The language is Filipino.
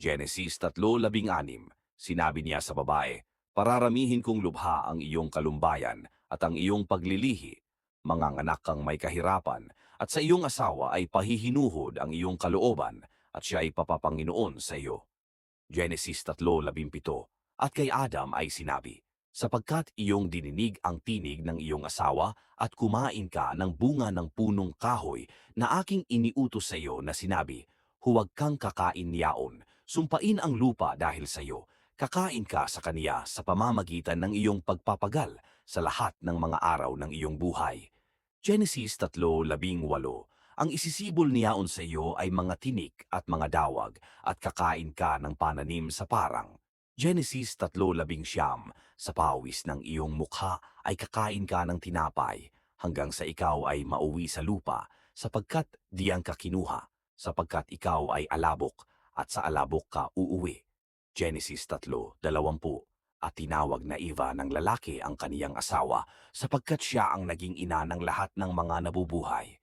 Genesis 3.16, sinabi niya sa babae, Pararamihin kong lubha ang iyong kalumbayan at ang iyong paglilihi. Manganganak kang may kahirapan at sa iyong asawa ay pahihinuhod ang iyong kalooban at siya ay papapanginoon sa iyo. Genesis 3.17 At kay Adam ay sinabi, Sapagkat iyong dininig ang tinig ng iyong asawa at kumain ka ng bunga ng punong kahoy na aking iniutos sa iyo na sinabi, Huwag kang kakain niyaon, sumpain ang lupa dahil sa iyo, kakain ka sa kaniya sa pamamagitan ng iyong pagpapagal sa lahat ng mga araw ng iyong buhay. Genesis 3.18 Ang isisibol niyaon sa iyo ay mga tinik at mga dawag at kakain ka ng pananim sa parang. Genesis 3.19 Sa pawis ng iyong mukha ay kakain ka ng tinapay hanggang sa ikaw ay mauwi sa lupa sapagkat diyan ka kinuha sapagkat ikaw ay alabok at sa alabok ka uuwi. Genesis 3.20 At tinawag na Eva ng lalaki ang kaniyang asawa sapagkat siya ang naging ina ng lahat ng mga nabubuhay.